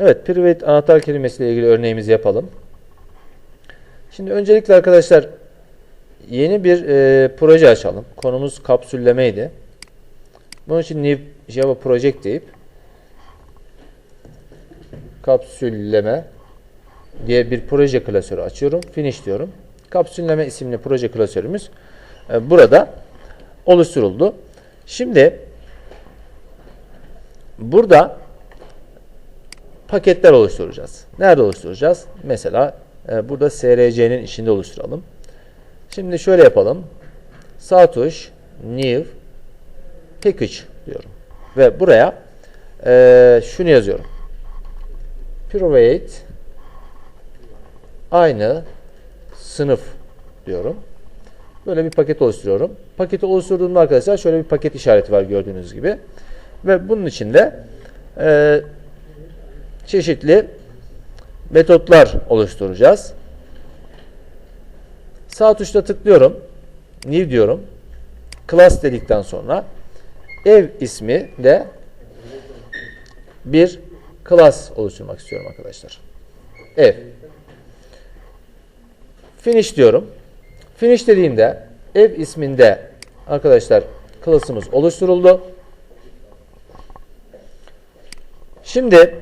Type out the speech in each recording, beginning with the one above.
Evet, private anahtar kelimesiyle ilgili örneğimizi yapalım. Şimdi öncelikle arkadaşlar yeni bir e, proje açalım. Konumuz kapsüllemeydi. Bunun için new Java project deyip kapsülleme diye bir proje klasörü açıyorum. Finish diyorum. Kapsülleme isimli proje klasörümüz e, burada oluşturuldu. Şimdi burada paketler oluşturacağız. Nerede oluşturacağız? Mesela e, burada SRC'nin içinde oluşturalım. Şimdi şöyle yapalım. Sağ tuş New Package diyorum. Ve buraya e, şunu yazıyorum. Private aynı sınıf diyorum. Böyle bir paket oluşturuyorum. Paketi oluşturduğumda arkadaşlar şöyle bir paket işareti var gördüğünüz gibi. Ve bunun içinde e, çeşitli metotlar oluşturacağız. Sağ tuşla tıklıyorum. New diyorum. Class dedikten sonra ev ismi de bir class oluşturmak istiyorum arkadaşlar. Ev. Finish diyorum. Finish dediğimde ev isminde arkadaşlar class'ımız oluşturuldu. Şimdi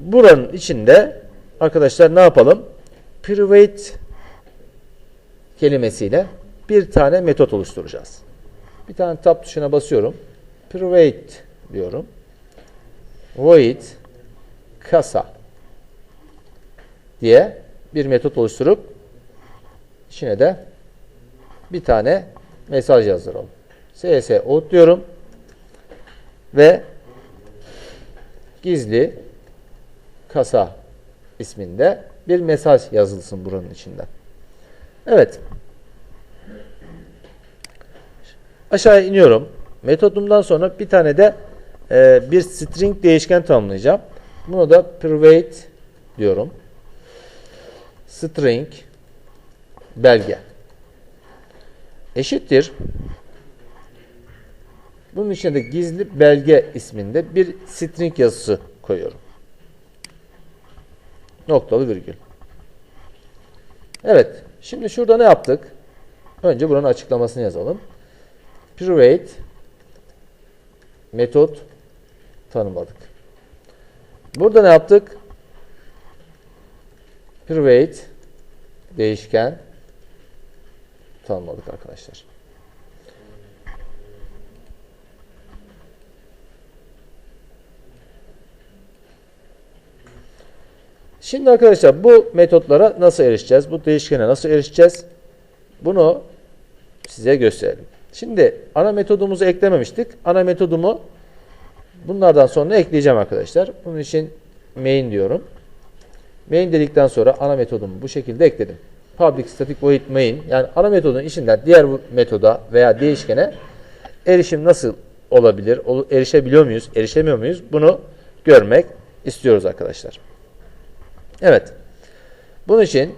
buranın içinde arkadaşlar ne yapalım? Private kelimesiyle bir tane metot oluşturacağız. Bir tane tab tuşuna basıyorum. Private diyorum. Void kasa diye bir metot oluşturup içine de bir tane mesaj yazdıralım. cs out diyorum ve gizli kasa isminde bir mesaj yazılsın buranın içinde. Evet. Aşağıya iniyorum. Metodumdan sonra bir tane de e, bir string değişken tanımlayacağım. Bunu da private diyorum. String belge eşittir. Bunun içine de gizli belge isminde bir string yazısı koyuyorum. Noktalı virgül. Evet. Şimdi şurada ne yaptık? Önce buranın açıklamasını yazalım. Private metot tanımladık. Burada ne yaptık? Private değişken tanımladık arkadaşlar. Şimdi arkadaşlar bu metotlara nasıl erişeceğiz? Bu değişkene nasıl erişeceğiz? Bunu size gösterelim. Şimdi ana metodumuzu eklememiştik. Ana metodumu bunlardan sonra ekleyeceğim arkadaşlar. Bunun için main diyorum. Main dedikten sonra ana metodumu bu şekilde ekledim. Public static void main yani ana metodun içinden diğer metoda veya değişkene erişim nasıl olabilir? Erişebiliyor muyuz? Erişemiyor muyuz? Bunu görmek istiyoruz arkadaşlar. Evet. Bunun için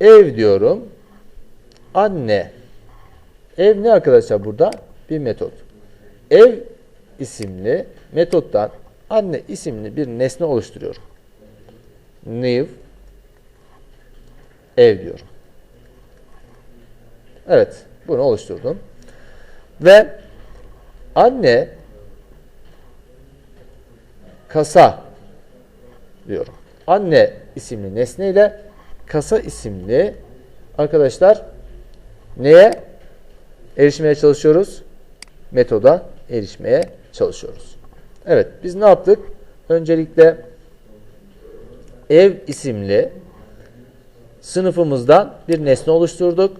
ev diyorum. Anne. Ev ne arkadaşlar burada? Bir metot. Ev isimli metottan anne isimli bir nesne oluşturuyorum. New ev diyorum. Evet. Bunu oluşturdum. Ve Anne kasa diyorum. Anne isimli nesneyle kasa isimli arkadaşlar neye erişmeye çalışıyoruz? Metoda erişmeye çalışıyoruz. Evet biz ne yaptık? Öncelikle ev isimli sınıfımızdan bir nesne oluşturduk.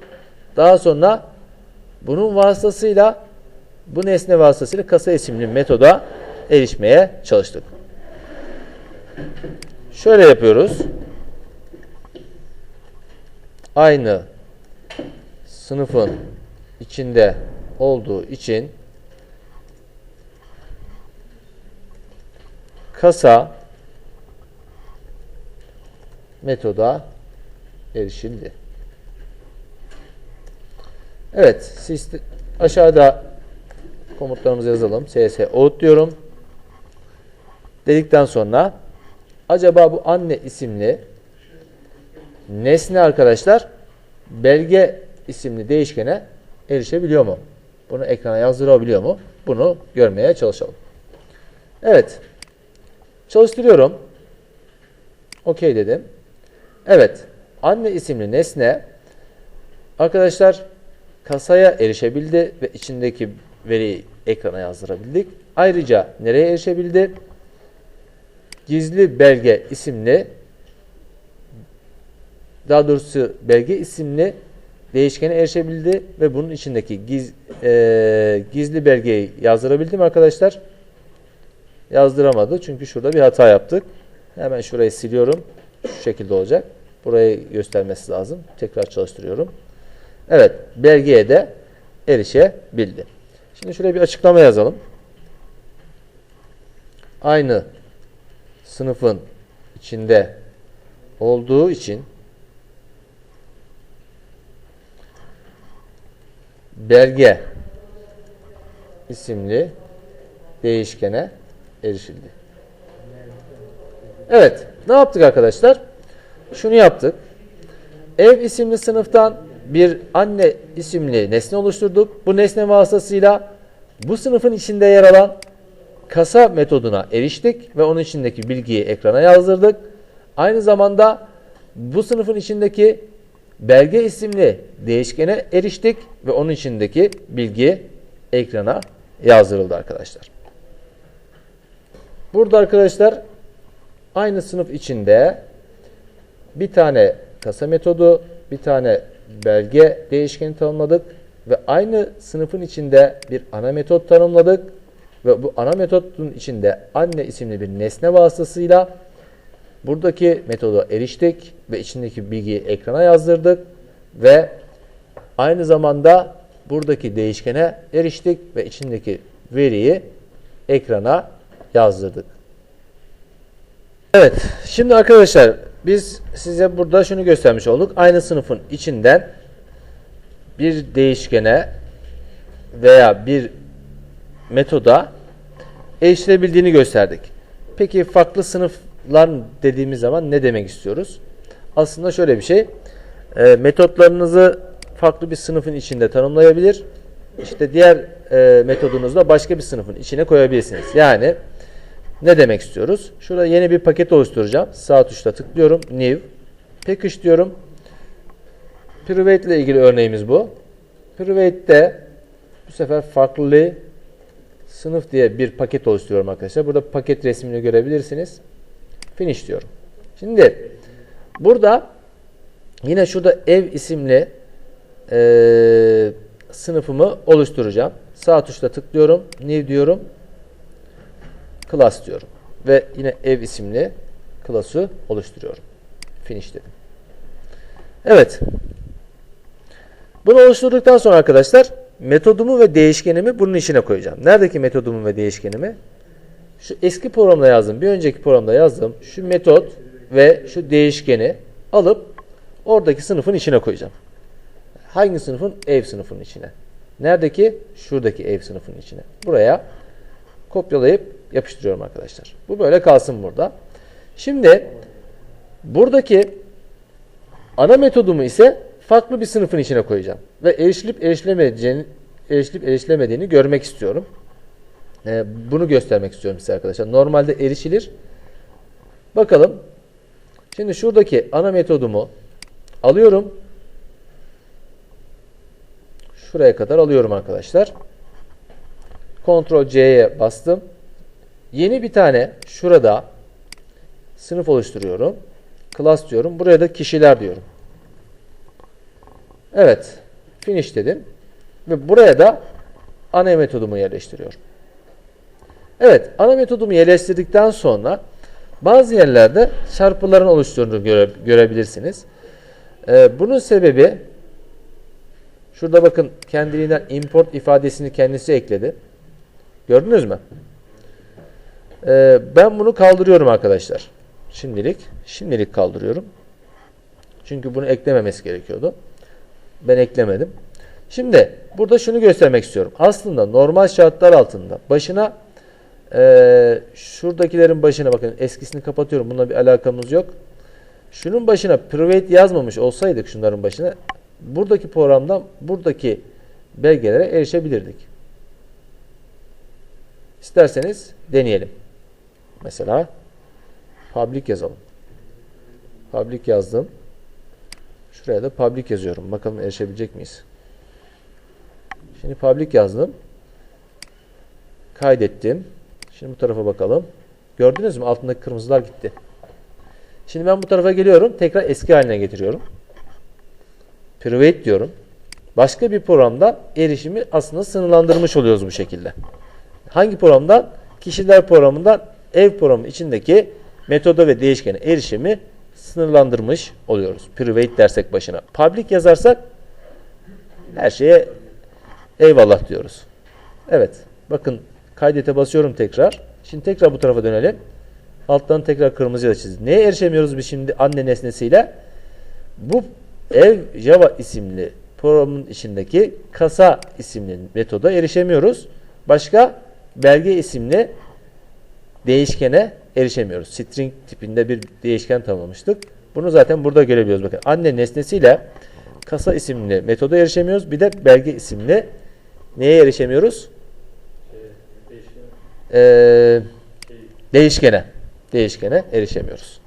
Daha sonra bunun vasıtasıyla bu nesne vasıtasıyla kasa isimli metoda erişmeye çalıştık. Şöyle yapıyoruz. Aynı sınıfın içinde olduğu için kasa metoda erişildi. Evet, Aşağıda komutlarımızı yazalım. cs out diyorum. Dedikten sonra acaba bu anne isimli nesne arkadaşlar belge isimli değişkene erişebiliyor mu? Bunu ekrana yazdırabiliyor mu? Bunu görmeye çalışalım. Evet. Çalıştırıyorum. OK dedim. Evet. Anne isimli nesne arkadaşlar kasaya erişebildi ve içindeki veriyi ekrana yazdırabildik. Ayrıca nereye erişebildi? Gizli belge isimli daha doğrusu belge isimli değişkene erişebildi ve bunun içindeki giz, e, gizli belgeyi yazdırabildim arkadaşlar. Yazdıramadı çünkü şurada bir hata yaptık. Hemen şurayı siliyorum. Şu şekilde olacak. Burayı göstermesi lazım. Tekrar çalıştırıyorum. Evet, belgeye de erişebildi. Şimdi şuraya bir açıklama yazalım. Aynı sınıfın içinde olduğu için belge isimli değişkene erişildi. Evet, ne yaptık arkadaşlar? Şunu yaptık. Ev isimli sınıftan bir anne isimli nesne oluşturduk. Bu nesne vasıtasıyla bu sınıfın içinde yer alan kasa metoduna eriştik ve onun içindeki bilgiyi ekrana yazdırdık. Aynı zamanda bu sınıfın içindeki belge isimli değişkene eriştik ve onun içindeki bilgi ekrana yazdırıldı arkadaşlar. Burada arkadaşlar aynı sınıf içinde bir tane kasa metodu, bir tane belge değişkeni tanımladık ve aynı sınıfın içinde bir ana metot tanımladık ve bu ana metodun içinde anne isimli bir nesne vasıtasıyla buradaki metoda eriştik ve içindeki bilgiyi ekrana yazdırdık ve aynı zamanda buradaki değişkene eriştik ve içindeki veriyi ekrana yazdırdık. Evet, şimdi arkadaşlar biz size burada şunu göstermiş olduk. Aynı sınıfın içinden bir değişkene veya bir metoda erişilebildiğini gösterdik. Peki farklı sınıflar dediğimiz zaman ne demek istiyoruz? Aslında şöyle bir şey. E, metotlarınızı farklı bir sınıfın içinde tanımlayabilir. İşte diğer e, metodunuzda başka bir sınıfın içine koyabilirsiniz. Yani ne demek istiyoruz? Şurada yeni bir paket oluşturacağım. Sağ tuşla tıklıyorum. New. Package diyorum. Private ile ilgili örneğimiz bu. Private'de bu sefer farklı sınıf diye bir paket oluşturuyorum arkadaşlar. Burada paket resmini görebilirsiniz. Finish diyorum. Şimdi burada yine şurada ev isimli e, sınıfımı oluşturacağım. Sağ tuşla tıklıyorum. New diyorum. Class diyorum. Ve yine ev isimli class'ı oluşturuyorum. Finish dedim. Evet. Bunu oluşturduktan sonra arkadaşlar metodumu ve değişkenimi bunun içine koyacağım. Neredeki metodumu ve değişkenimi? Şu eski programda yazdım. Bir önceki programda yazdım. Şu metot ve şu değişkeni alıp oradaki sınıfın içine koyacağım. Hangi sınıfın? Ev sınıfının içine. Neredeki? Şuradaki ev sınıfının içine. Buraya kopyalayıp yapıştırıyorum arkadaşlar. Bu böyle kalsın burada. Şimdi buradaki ana metodumu ise farklı bir sınıfın içine koyacağım. Ve erişilip erişilemediğini, erişilip erişilemediğini görmek istiyorum. Ee, bunu göstermek istiyorum size arkadaşlar. Normalde erişilir. Bakalım. Şimdi şuradaki ana metodumu alıyorum. Şuraya kadar alıyorum arkadaşlar. Ctrl C'ye bastım. Yeni bir tane şurada sınıf oluşturuyorum. Class diyorum. Buraya da kişiler diyorum. Evet. Finish dedim. Ve buraya da ana metodumu yerleştiriyorum. Evet. Ana metodumu yerleştirdikten sonra bazı yerlerde çarpıların oluşturduğunu göre, görebilirsiniz. Ee, bunun sebebi şurada bakın kendiliğinden import ifadesini kendisi ekledi. Gördünüz mü? Ee, ben bunu kaldırıyorum arkadaşlar. Şimdilik. Şimdilik kaldırıyorum. Çünkü bunu eklememesi gerekiyordu. Ben eklemedim. Şimdi burada şunu göstermek istiyorum. Aslında normal şartlar altında başına eee, şuradakilerin başına bakın eskisini kapatıyorum. Bununla bir alakamız yok. Şunun başına private yazmamış olsaydık şunların başına buradaki programdan buradaki belgelere erişebilirdik. İsterseniz deneyelim. Mesela public yazalım. Public yazdım. Şuraya da public yazıyorum. Bakalım erişebilecek miyiz? Şimdi public yazdım. Kaydettim. Şimdi bu tarafa bakalım. Gördünüz mü? Altındaki kırmızılar gitti. Şimdi ben bu tarafa geliyorum. Tekrar eski haline getiriyorum. Private diyorum. Başka bir programda erişimi aslında sınırlandırmış oluyoruz bu şekilde. Hangi programdan? Kişiler programından ev programı içindeki metoda ve değişkene erişimi sınırlandırmış oluyoruz. Private dersek başına. Public yazarsak her şeye eyvallah diyoruz. Evet. Bakın kaydete basıyorum tekrar. Şimdi tekrar bu tarafa dönelim. Alttan tekrar kırmızıyla çizdik. Neye erişemiyoruz biz şimdi anne nesnesiyle? Bu ev Java isimli programın içindeki kasa isimli metoda erişemiyoruz. Başka belge isimli değişkene erişemiyoruz. String tipinde bir değişken tanımlamıştık. Bunu zaten burada görebiliyoruz. Bakın anne nesnesiyle kasa isimli metoda erişemiyoruz. Bir de belge isimli neye erişemiyoruz? Ee, değişkene. Değişkene erişemiyoruz.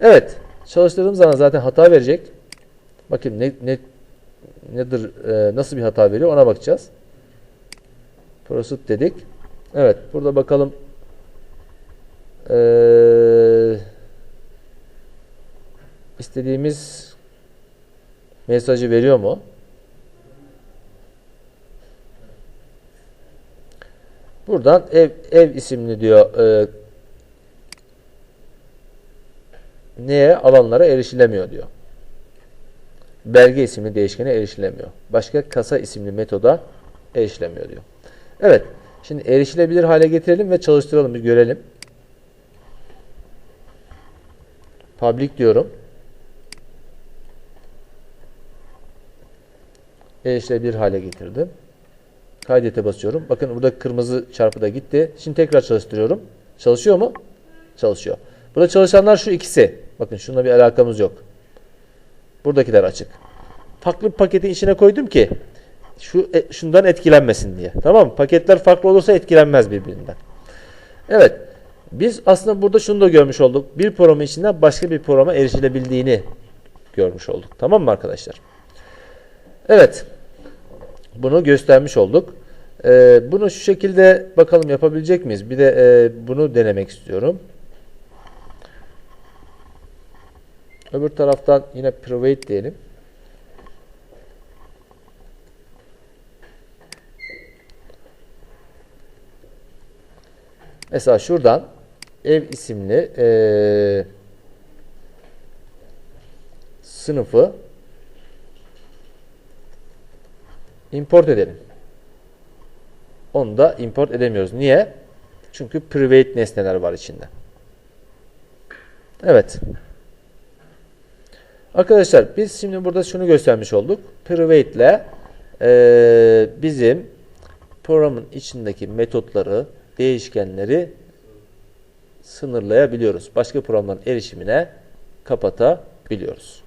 Evet. Çalıştırdığım zaman zaten hata verecek. Bakın ne, ne nedir e, nasıl bir hata veriyor ona bakacağız. Proceed dedik. Evet. Burada bakalım ee, istediğimiz mesajı veriyor mu? Buradan ev ev isimli diyor e, neye alanlara erişilemiyor diyor. Belge isimli değişkene erişilemiyor. Başka kasa isimli metoda erişilemiyor diyor. Evet. Şimdi erişilebilir hale getirelim ve çalıştıralım bir görelim. Public diyorum. Erişilebilir hale getirdim. Kaydete basıyorum. Bakın burada kırmızı çarpı da gitti. Şimdi tekrar çalıştırıyorum. Çalışıyor mu? Çalışıyor. Burada çalışanlar şu ikisi. Bakın şununla bir alakamız yok. Buradakiler açık. Farklı bir paketin içine koydum ki şu e, şundan etkilenmesin diye. Tamam mı? Paketler farklı olursa etkilenmez birbirinden. Evet. Biz aslında burada şunu da görmüş olduk. Bir programın içinden başka bir programa erişilebildiğini görmüş olduk. Tamam mı arkadaşlar? Evet. Bunu göstermiş olduk. Ee, bunu şu şekilde bakalım yapabilecek miyiz? Bir de e, bunu denemek istiyorum. Öbür taraftan yine private diyelim. Mesela şuradan ev isimli eee, sınıfı import edelim. Onu da import edemiyoruz. Niye? Çünkü private nesneler var içinde. Evet. Arkadaşlar biz şimdi burada şunu göstermiş olduk. Private ile eee, bizim programın içindeki metotları, değişkenleri sınırlayabiliyoruz. Başka programların erişimine kapatabiliyoruz.